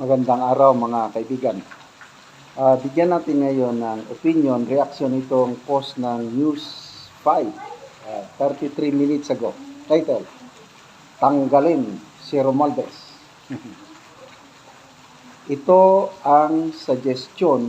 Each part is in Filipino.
Magandang araw mga kaibigan. Ah, bigyan natin ngayon ng opinion, reaction itong post ng News 5, ah, 33 minutes ago. Title, Tanggalin si Romualdez. Ito ang suggestion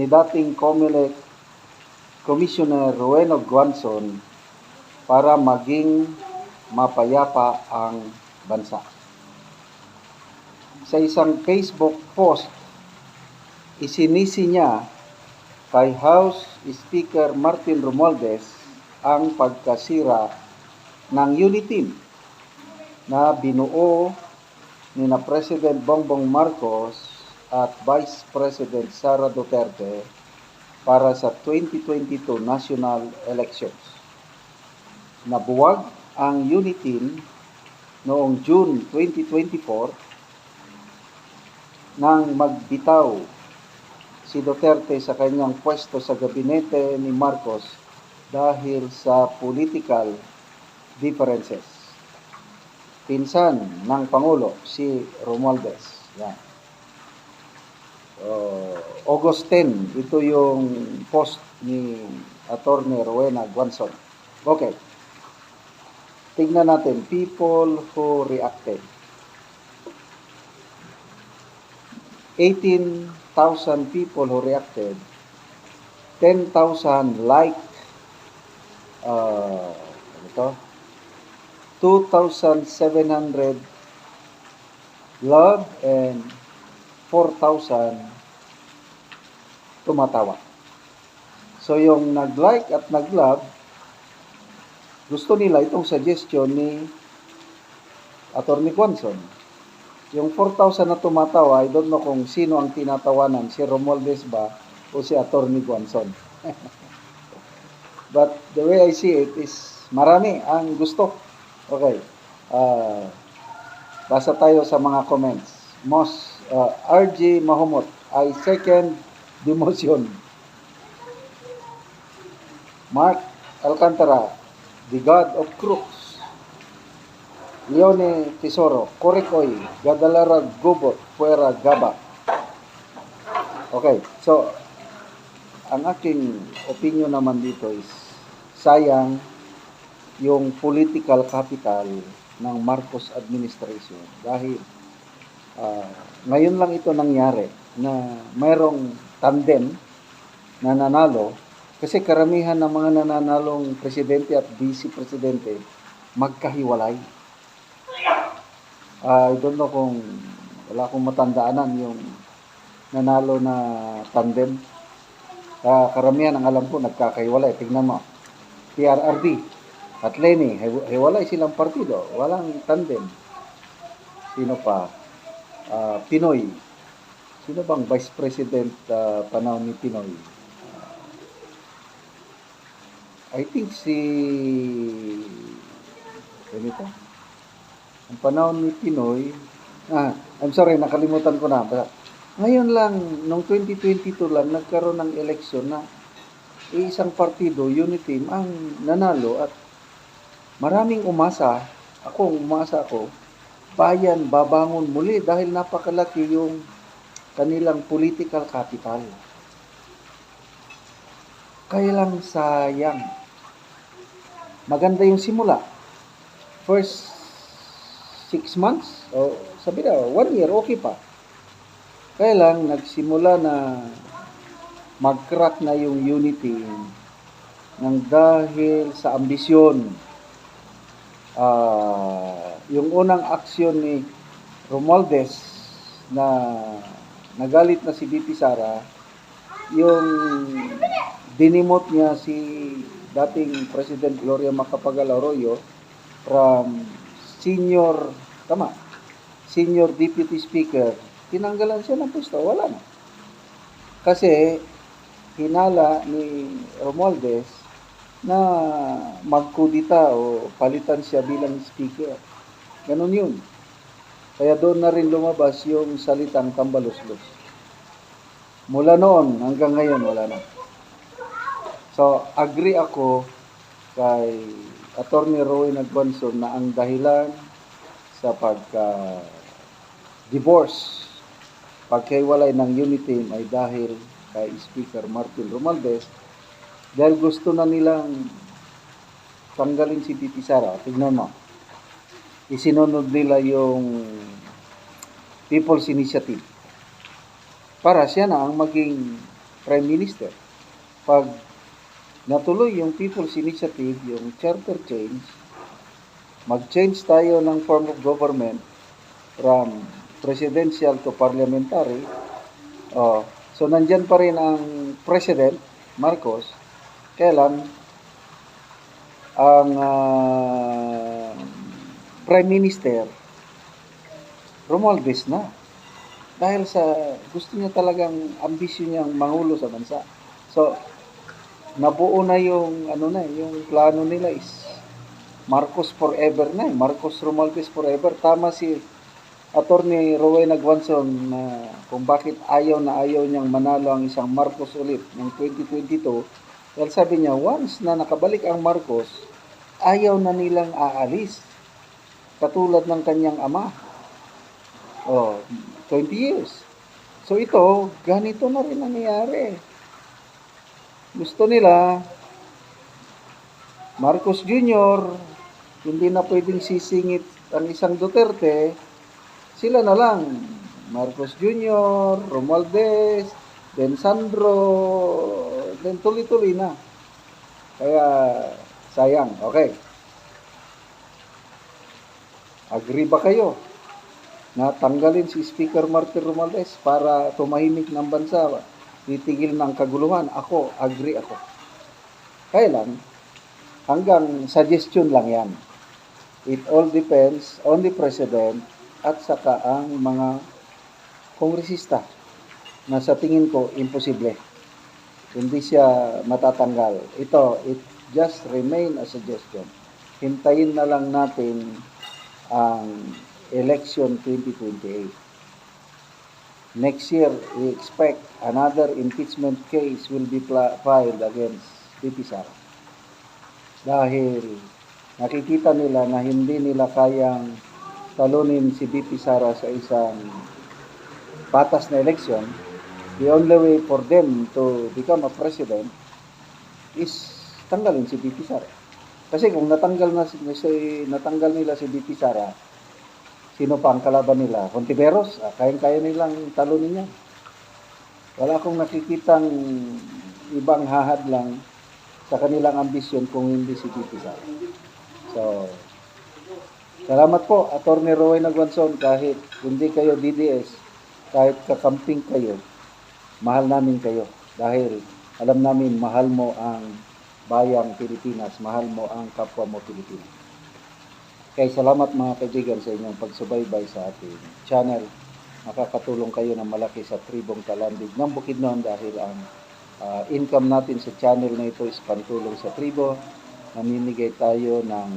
ni dating COMELEC Commissioner Roweno Guanzon para maging mapayapa ang bansa sa isang Facebook post, isinisi niya kay House Speaker Martin Romualdez ang pagkasira ng unit team na binuo ni na President Bongbong Marcos at Vice President Sara Duterte para sa 2022 national elections. Nabuwag ang unit team noong June 2024 nang magbitaw si Duterte sa kanyang pwesto sa gabinete ni Marcos dahil sa political differences. Pinsan ng Pangulo, si Romualdez. Yan. Uh, August 10, ito yung post ni Attorney Rowena Guanzon. Okay. Tingnan natin, people who reacted. 18,000 people who reacted, 10,000 liked, uh, ano to? 2,700 love and 4,000 tumatawa. So yung nag-like at nag-love, gusto nila itong suggestion ni Attorney Quanson. Yung 4,000 na tumatawa, I don't know kung sino ang tinatawanan, si Romualdez ba o si Attorney Guanzon. But the way I see it is marami ang gusto. Okay. Uh, basa tayo sa mga comments. Mos, uh, RG Mahumot, I second the motion. Mark Alcantara, the God of Crooks. Leone Tesoro, Korikoy, Gadalara Gubot, Fuera Gaba. Okay, so ang aking opinion naman dito is sayang yung political capital ng Marcos administration dahil ah, ngayon lang ito nangyari na mayroong tandem na nanalo kasi karamihan ng mga nananalong presidente at vice presidente magkahiwalay. Ah, I don't know kung wala akong matandaanan yung nanalo na tandem. Ah, karamihan ang alam ko nagkakahiwalay. Tingnan mo. PRRD at Lenny, hi- hiwalay silang partido. Walang tandem. Sino pa? Ah, Pinoy. Sino bang vice president ah, panahon ni Pinoy? Ah, I think si ganito. Ang panahon ni Pinoy, ah, I'm sorry, nakalimutan ko na. Ngayon lang, noong 2022 lang, nagkaroon ng eleksyon na isang partido, unity ang nanalo at maraming umasa, ako umasa ako, bayan babangon muli dahil napakalaki yung kanilang political capital. Kaya lang sayang. Maganda yung simula. First six months, o sabi na, one year, okay pa. Kaya lang, nagsimula na mag-crack na yung unity ng dahil sa ambisyon. Ah, yung unang aksyon ni Romualdez na nagalit na si BP Sara, yung dinimot niya si dating President Gloria Macapagal Arroyo from senior, tama, senior deputy speaker, tinanggalan siya ng pwesto, wala na. Kasi hinala ni Romualdez na magkudita o palitan siya bilang speaker. Ganun yun. Kaya doon na rin lumabas yung salitang tambaluslos. Mula noon hanggang ngayon, wala na. So, agree ako kay Attorney Roy Nagbanson na ang dahilan sa pagka divorce pagkaiwalay ng unity ay dahil kay Speaker Martin Romualdez dahil gusto na nilang tanggalin si Titi Sara. Tignan mo. Isinunod nila yung People's Initiative para siya na ang maging Prime Minister. Pag natuloy yung People's Initiative, yung charter change, mag-change tayo ng form of government from presidential to parliamentary. Oh, so nandyan pa rin ang President Marcos. Kailan ang ah, Prime Minister Romualdez na. Dahil sa gusto niya talagang ambisyon niyang mangulo sa bansa. So, nabuo na yung ano na, yung plano nila is Marcos forever na eh. Marcos Romualdez forever. Tama si Attorney Rowena Guanzon na kung bakit ayaw na ayaw niyang manalo ang isang Marcos ulit ng 2022. Dahil sabi niya, once na nakabalik ang Marcos, ayaw na nilang aalis. Katulad ng kanyang ama. Oh, 20 years. So ito, ganito na rin nangyayari. Gusto nila, Marcos Jr., hindi na pwedeng sisingit ang isang Duterte, sila na lang. Marcos Jr., Romualdez, then Sandro, then tuloy-tuloy na. Kaya, sayang. Okay. Agree ba kayo na tanggalin si Speaker Martin Romualdez para tumahimik ng bansa, titigil ng kaguluhan? Ako, agree ako. Kailan? Hanggang suggestion lang yan. It all depends on the President at saka ang mga kongresista na sa tingin ko imposible. Hindi siya matatanggal. Ito, it just remain a suggestion. Hintayin na lang natin ang election 2028. Next year, we expect another impeachment case will be filed against VP Sara. Dahil nakikita nila na hindi nila kayang talunin si VP Sara sa isang patas na election, the only way for them to become a president is tanggalin si VP Sara. Kasi kung natanggal na si natanggal nila si VP Sara, sino pa ang kalaban nila? Contiveros, ah, kayang-kaya nilang talunin niya. Wala akong nakikitang ibang hahad lang sa kanilang ambisyon kung hindi si Sara. So, salamat po, Attorney Rowena Guanzon, kahit hindi kayo DDS, kahit kakamping kayo, mahal namin kayo. Dahil alam namin mahal mo ang bayang Pilipinas, mahal mo ang kapwa mo Pilipino. Kaya salamat mga kaibigan sa inyong pagsubaybay sa ating channel. Makakatulong kayo ng malaki sa tribong Talandig ng Bukidnon dahil ang ah, income natin sa channel na ito is pantulong sa tribo. Namimigay tayo ng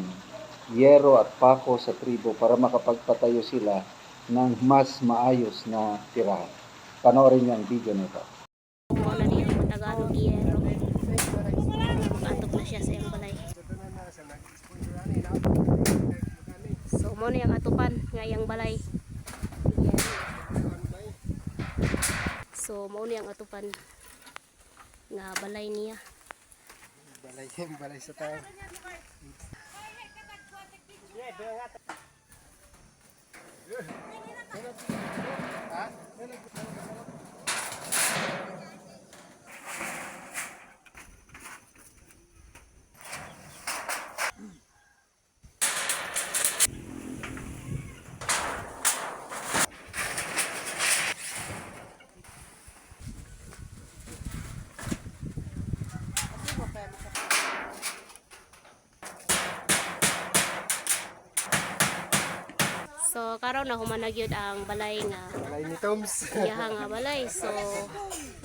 yero at pako sa tribo para makapagpatayo sila ng mas maayos na tirahan. Panoorin niyo ang video nito. Mo na niya Tagalog Yero. Antok na siya sa balay. Mo na yung atupan nga iyang balay. So mo na yung atupan nga balay niya. balay balay sa tao So karon na humanag yun ang balay nga balay ni Toms iyaha nga balay. So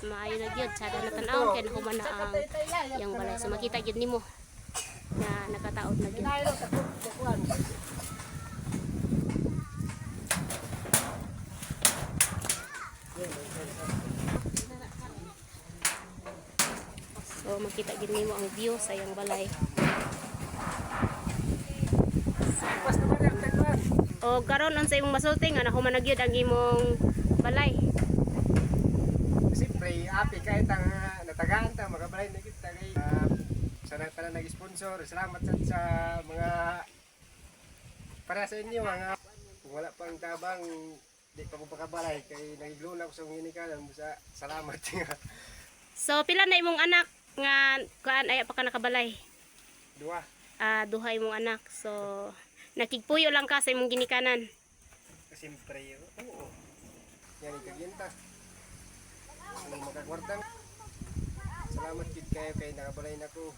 maayo na gyud sada na tan-aw kay nahuman na ang iyang balay. So makita gyud nimo nga nakataod na gyud. So makita gyud nimo ang view sa iyang balay. O karon unsa imong masulti nga nahuman na gyud ang imong balay. siyempre api kahit ang ah, natagaan ta makabalay na kita kay uh, sana pala nag-sponsor salamat sa, sa mga para sa inyo mga kung wala pang tabang di pa ko pakabalay kay nagiglula ko sa mga inikalan sa salamat nga So pila na imong anak nga kuan ay pa ka nakabalay. dua Ah, duha imong anak. So nakigpuyo lang ka sa imong ginikanan. siyempre oo. Yan ikaginta. Kung makakwartan salamat kid kayo kay nakabalay na ko